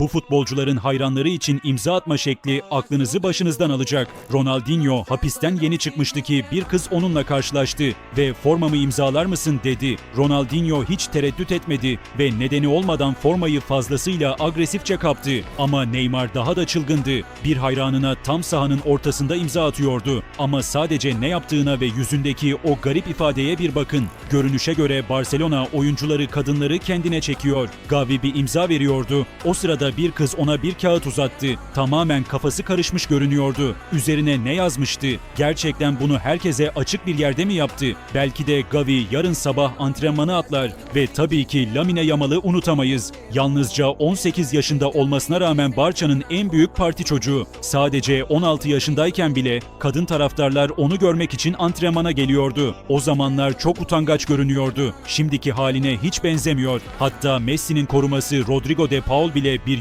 Bu futbolcuların hayranları için imza atma şekli aklınızı başınızdan alacak. Ronaldinho hapisten yeni çıkmıştı ki bir kız onunla karşılaştı ve formamı imzalar mısın dedi. Ronaldinho hiç tereddüt etmedi ve nedeni olmadan formayı fazlasıyla agresifçe kaptı. Ama Neymar daha da çılgındı. Bir hayranına tam sahanın ortasında imza atıyordu. Ama sadece ne yaptığına ve yüzündeki o garip ifadeye bir bakın. Görünüşe göre Barcelona oyuncuları kadınları kendine çekiyor. Gavi bir imza veriyordu. O sırada bir kız ona bir kağıt uzattı. Tamamen kafası karışmış görünüyordu. Üzerine ne yazmıştı? Gerçekten bunu herkese açık bir yerde mi yaptı? Belki de Gavi yarın sabah antrenmana atlar ve tabii ki Lamine Yamal'ı unutamayız. Yalnızca 18 yaşında olmasına rağmen Barça'nın en büyük parti çocuğu. Sadece 16 yaşındayken bile kadın taraftarlar onu görmek için antrenmana geliyordu. O zamanlar çok utangaç görünüyordu. Şimdiki haline hiç benzemiyor. Hatta Messi'nin koruması Rodrigo de Paul bile bir